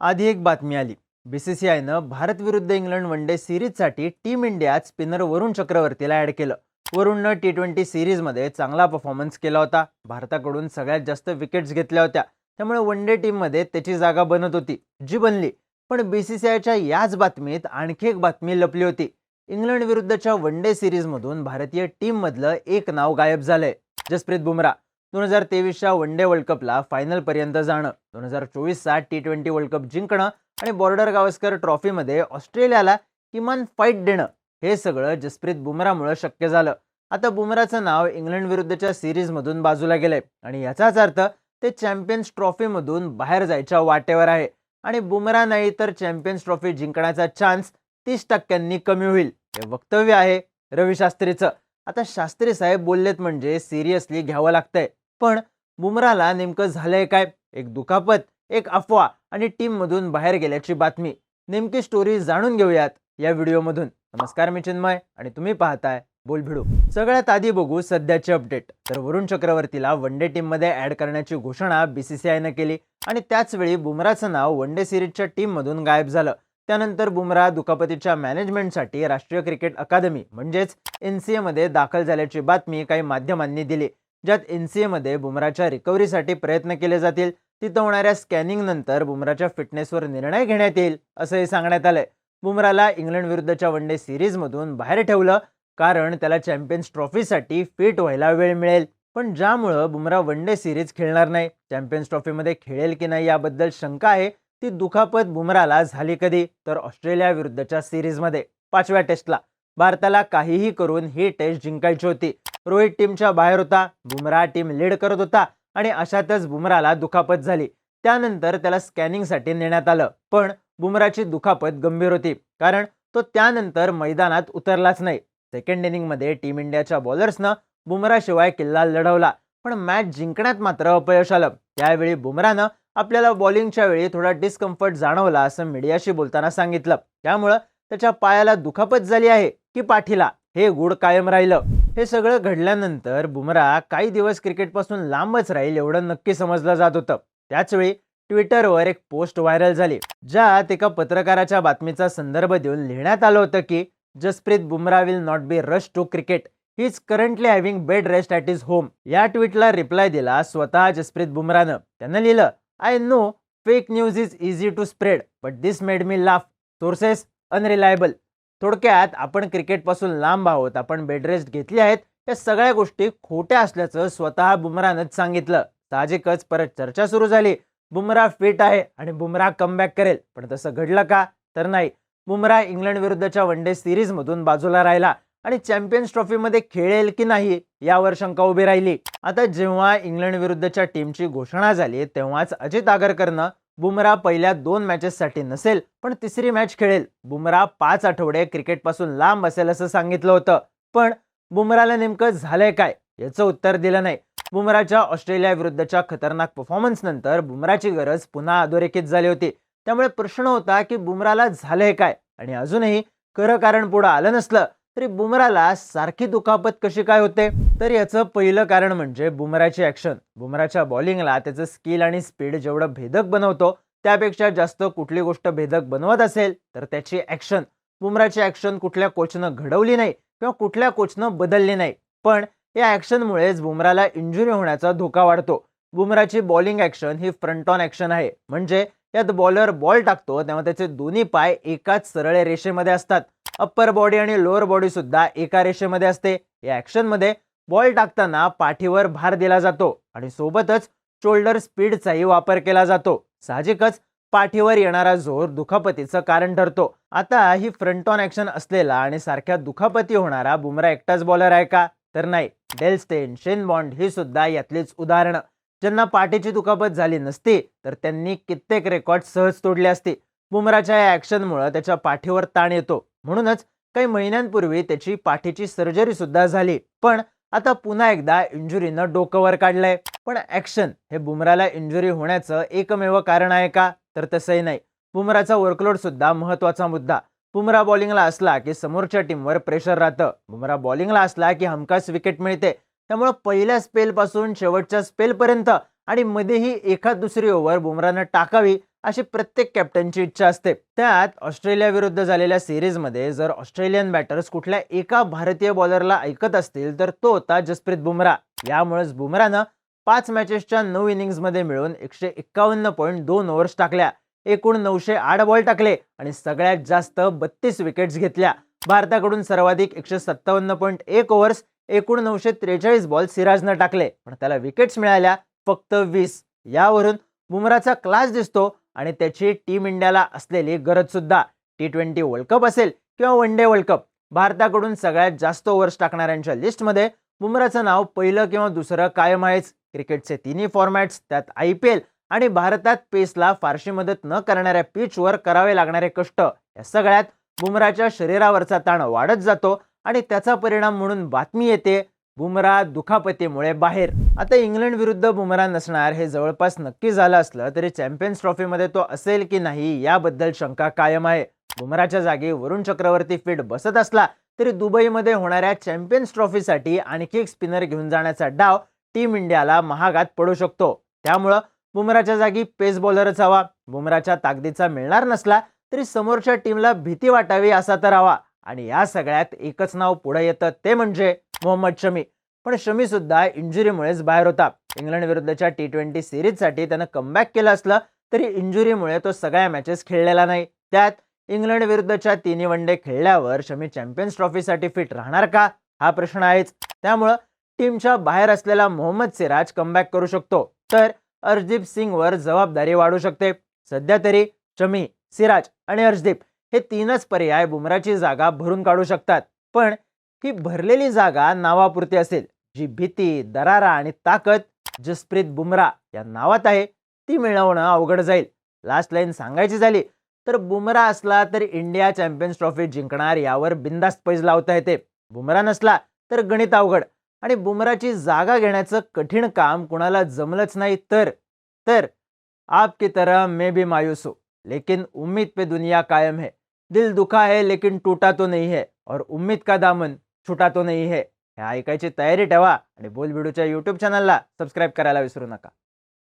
आधी एक बातमी आली. बीसीसीआयनं भारत विरुद्ध इंग्लंड वन डे सिरीजसाठी टीम इंडियात स्पिनर वरुण चक्रवर्तीला ॲड केलं. वरुणनं टी ट्वेंटी सिरीजमध्ये चांगला परफॉर्मन्स केला होता. भारताकडून सगळ्यात जास्त विकेट्स घेतल्या होत्या. त्यामुळे वन डे टीममध्ये त्याची जागा बनत होती जी बनली. पण बीसीसीआयच्या याच बातमीत आणखी एक बातमी लपली होती. इंग्लंड विरुद्धच्या वन डे सिरीजमधून भारतीय टीममधलं एक नाव गायब झालंय. जसप्रीत बुमरा दोन हजार तेवीसच्या वन डे वर्ल्ड कपला फायनलपर्यंत जाणं दोन हजार चोवीसचा टी ट्वेंटी वर्ल्ड कप जिंकणं आणि बॉर्डर गावस्कर ट्रॉफीमध्ये ऑस्ट्रेलियाला किमान फाईट देणं हे सगळं जसप्रीत बुमरामुळं शक्य झालं. आता बुमराचं नाव इंग्लंड विरुद्धच्या सिरीजमधून बाजूला गेलंय आणि याचाच अर्थ ते चॅम्पियन्स ट्रॉफीमधून बाहेर जायच्या वाटेवर आहे आणि बुमरा नाही तर चॅम्पियन्स ट्रॉफी जिंकण्याचा चान्स तीस टक्क्यांनी कमी होईल हे वक्तव्य आहे रवी शास्त्रीचं. आता शास्त्री साहेब बोललेत म्हणजे सिरियसली घ्यावं लागतंय. पण बुमराला नेमकं झालंय काय? एक दुखापत एक अफवा आणि टीममधून बाहेर गेल्याची बातमी. नेमकी स्टोरी जाणून घेऊयात या व्हिडिओमधून. नमस्कार मी चिन्मय आणि तुम्ही पाहताय बोल भिडू सगळ्यात आधी बघू सध्याचे अपडेट तर वरुण चक्रवर्तीला वन डे टीममध्ये ऍड करण्याची घोषणा बीसीसीआयनं केली आणि त्याच वेळी बुमराचं नाव वन डे सिरीजच्या टीममधून गायब झालं. त्यानंतर बुमरा दुखापतीच्या मॅनेजमेंटसाठी राष्ट्रीय क्रिकेट अकादमी म्हणजेच एन सी एमध्ये दाखल झाल्याची बातमी काही माध्यमांनी दिली. ज्यात एन सी एमध्ये बुमराच्या रिकव्हरीसाठी प्रयत्न केले जातील तिथं होणाऱ्या स्कॅनिंग नंतर बुमराच्या फिटनेसवर निर्णय घेण्यात येईल असंही सांगण्यात आलंय. बुमराला इंग्लंड विरुद्धच्या वन डे सिरीजमधून बाहेर ठेवलं कारण त्याला चॅम्पियन्स ट्रॉफीसाठी फिट व्हायला वेळ मिळेल. पण ज्यामुळं बुमरा वन डे सिरीज खेळणार नाही चॅम्पियन्स ट्रॉफीमध्ये खेळेल की नाही याबद्दल शंका आहे ती दुखापत बुमराला झाली कधी? तर ऑस्ट्रेलिया विरुद्धच्या सिरीजमध्ये पाचव्या टेस्टला भारताला काहीही करून ही टेस्ट जिंकायची होती. रोहित टीमच्या बाहेर होता बुमरा टीम लीड करत होता आणि अशातच बुमराला दुखापत झाली. त्यानंतर त्याला स्कॅनिंगसाठी नेण्यात आलं. पण बुमराची दुखापत गंभीर होती कारण तो त्यानंतर मैदानात उतरलाच नाही. सेकंड इनिंगमध्ये टीम इंडियाच्या बॉलर्सनं बुमराशिवाय किल्ला लढवला पण मॅच जिंकण्यात मात्र अपयश आलं. त्यावेळी बुमरानं आपल्याला बॉलिंगच्या वेळी थोडा डिस्कम्फर्ट जाणवला असं मीडियाशी बोलताना सांगितलं. त्यामुळं त्याच्या पायाला दुखापत झाली आहे. की पाठीला हे गुड कायम राहिलं. हे सगळं घडल्यानंतर बुमरा काही दिवस क्रिकेटपासून लांबच राहील एवढं नक्की समजलं जात होतं. त्याचवेळी ट्विटरवर एक पोस्ट व्हायरल झाली ज्यात एका पत्रकाराच्या बातमीचा संदर्भ देऊन लिहिण्यात आलं होतं की Jasprit Bumrah will not be rush to cricket he is currently having bed rest at his home या ट्विटला रिप्लाय दिला स्वतः जसप्रीत बुमरानं त्यानं लिहिलं I know fake news is easy to spread but this made me laugh sources unreliable थोडक्यात आपण क्रिकेटपासून लांब आहोत. आपण बेडरेस्ट घेतले घेतली आहेत. या सगळ्या गोष्टी खोट्या असल्याचं स्वतः बुमरानंच सांगितलं. साहजिकच परत चर्चा सुरू झाली. बुमरा फिट आहे आणि बुमरा कमबॅक करेल. पण तसं घडलं का? तर नाही. बुमरा इंग्लंड विरुद्धच्या वन डे सिरीजमधून बाजूला राहिला आणि चॅम्पियन्स ट्रॉफीमध्ये खेळेल की नाही यावर शंका उभी राहिली. आता जेव्हा इंग्लंड विरुद्धच्या टीमची घोषणा झाली तेव्हाच अजित आगरकरनं बुमरा पहिल्या दोन मॅचेससाठी नसेल पण तिसरी मॅच खेळेल. बुमरा पाच आठवडे क्रिकेटपासून लांब असेल असं सांगितलं होतं. पण बुमराला नेमकं झालंय काय? याचं उत्तर दिलं नाही. बुमराच्या ऑस्ट्रेलिया विरुद्धच्या खतरनाक परफॉर्मन्स नंतर बुमराची गरज पुन्हा अधोरेखित झाली होती. त्यामुळे प्रश्न होता की बुमराला झालंय काय? आणि अजूनही खरं कारण पुढं आलं नसलं. तरी बुमराला सारखी दुखापत कशी काय होते? तर याचं पहिलं कारण म्हणजे बुमराची ॲक्शन बुमराच्या बॉलिंगला त्याचं स्किल आणि स्पीड जेवढं भेदक बनवतो त्यापेक्षा जास्त कुठली गोष्ट भेदक बनवत असेल तर त्याची ॲक्शन बुमराची ॲक्शन कुठल्या कोचनं घडवली नाही किंवा कुठल्या कोचनं बदलली नाही. पण या ऍक्शनमुळेच बुमराला इंजुरी होण्याचा धोका वाढतो. बुमराची बॉलिंग ऍक्शन ही फ्रंट ऑन ॲक्शन आहे. म्हणजे यात बॉलर बॉल टाकतो तेव्हा त्याचे दोन्ही पाय एकाच सरळ रेषेमध्ये असतात. अप्पर बॉडी आणि लोअर बॉडी सुद्धा एका रेषेमध्ये असते. या ॲक्शनमध्ये बॉल टाकताना पाठीवर भार दिला जातो आणि सोबतच शोल्डर स्पीडचाही वापर केला जातो. साहजिकच पाठीवर येणारा जोर दुखापतीचं कारण ठरतो. आता ही फ्रंट ऑन ऍक्शन असलेला आणि सारख्या दुखापती होणारा बुमरा एकटाच बॉलर आहे का? तर नाही. डेलस्टेन शेन बॉन्ड ही सुद्धा यातलीच उदाहरणं. ज्यांना पाठीची दुखापत झाली नसती तर त्यांनी कित्येक रेकॉर्ड सहज तोडले असते. बुमराच्या या ॲक्शनमुळं त्याच्या पाठीवर ताण येतो. म्हणूनच काही महिन्यांपूर्वी त्याची पाठीची सर्जरी सुद्धा झाली. पण आता पुन्हा एकदा इंजुरीनं डोकं वर काढलंय. पण ॲक्शन हे बुमराला इंजुरी होण्याचं एकमेव कारण आहे का? तर तसंही नाही. बुमराचा वर्कलोड सुद्धा महत्त्वाचा मुद्दा. बुमरा बॉलिंगला असला की समोरच्या टीमवर प्रेशर राहतं. बुमरा बॉलिंगला असला की हमखास विकेट मिळते. त्यामुळं पहिल्या स्पेलपासून शेवटच्या स्पेलपर्यंत आणि मध्येही एखाद दुसरी ओव्हर बुमरानं टाकावी अशी प्रत्येक कॅप्टनची इच्छा असते. त्यात ऑस्ट्रेलियाविरुद्ध झालेल्या सिरीजमध्ये जर ऑस्ट्रेलियन बॅटर्स कुठल्या एका भारतीय बॉलरला ऐकत असतील तर तो होता जसप्रीत बुमरा यामुळेच बुमरानं पाच मॅचेसच्या नऊ इनिंग्समध्ये मिळून एकशे एक्कावन्न पॉईंट दोन ओव्हर्स टाकल्या एकूण नऊशे आठ बॉल टाकले आणि सगळ्यात जास्त बत्तीस विकेट्स घेतल्या. भारताकडून सर्वाधिक एकशे सत्तावन्न पॉईंट एक ओव्हर्स एकूण नऊशे त्रेचाळीस बॉल सिराजनं टाकले. पण त्याला विकेट्स मिळाल्या फक्त वीस. यावरून बुमराचा क्लास दिसतो आणि त्याची टीम इंडियाला असलेली गरज सुद्धा. टी ट्वेंटी वर्ल्ड कप असेल किंवा वन डे वर्ल्ड कप भारताकडून सगळ्यात जास्त ओव्हर्स टाकणाऱ्यांच्या लिस्टमध्ये बुमराचं नाव पहिलं किंवा दुसरं कायम आहेच. क्रिकेटचे तिन्ही फॉर्मॅट्स त्यात आय पी एल आणि भारतात पेसला फारशी मदत न करणाऱ्या पिचवर करावे लागणारे कष्ट या सगळ्यात बुमराच्या शरीरावरचा ताण वाढत जातो आणि त्याचा परिणाम म्हणून बातमी येते बुमरा दुखापतीमुळे बाहेर. आता इंग्लंड विरुद्ध बुमरा नसणार हे जवळपास नक्की झालं असलं तरी चॅम्पियन्स ट्रॉफीमध्ये तो असेल की नाही याबद्दल शंका कायम आहे. बुमराच्या जागी वरुण चक्रवर्ती फिट बसत असला तरी दुबईमध्ये होणाऱ्या चॅम्पियन्स ट्रॉफीसाठी आणखी एक स्पिनर घेऊन जाण्याचा डाव टीम इंडियाला महागात पडू शकतो. त्यामुळं बुमराच्या जागी पेस बॉलरच हवा. बुमराच्या ताकदीचा मिळणार नसला तरी समोरच्या टीमला भीती वाटावी असा तर हवा. आणि या सगळ्यात एकच नाव पुढे येतं ते म्हणजे मोहम्मद शमी. पण शमी सुद्धा इंजुरीमुळेच बाहेर होता. इंग्लंड विरुद्धच्या टी ट्वेंटी सिरीजसाठी त्यानं कमबॅक केलं असलं तरी इंजुरीमुळे तो सगळ्या मॅचेस खेळलेला नाही. त्यात इंग्लंड विरुद्धच्या तिन्ही वनडे खेळल्यावर शमी चॅम्पियन्स ट्रॉफीसाठी फिट राहणार का? हा प्रश्न आहेच. त्यामुळं टीमच्या बाहेर असलेला मोहम्मद सिराज कमबॅक करू शकतो. तर अर्जदीप सिंगवर जबाबदारी वाढू शकते. सध्या तरी शमी सिराज आणि अर्जदीप हे तीनच पर्याय बुमराची जागा भरून काढू शकतात. पण ही भरलेली जागा नावापुरती असेल. जी भीती दरारा आणि ताकद जसप्रीत बुमरा या नावात आहे ती मिळवणं अवघड जाईल. लास्ट लाईन सांगायची झाली तर बुमरा असला तर इंडिया चॅम्पियन्स ट्रॉफी जिंकणार यावर बिंदास्त पैज लावता येते. बुमरा नसला तर गणित अवघड आणि बुमराची जागा घेण्याचं कठीण काम कुणाला जमलंच नाही तर तर आप की तरह मे भी मायूस हो. लेकिन उम्मीद पे दुनिया कायम है. दिल दुखा है लेकिन टूटा तो नहीं है। और उम्मीद का दामन छुटा तो नहीं है। हे ऐकायची तयारी ठेवा आणि बोल व्हिडिओच्या यूट्यूब चॅनलला सबस्क्राईब करायला विसरू नका.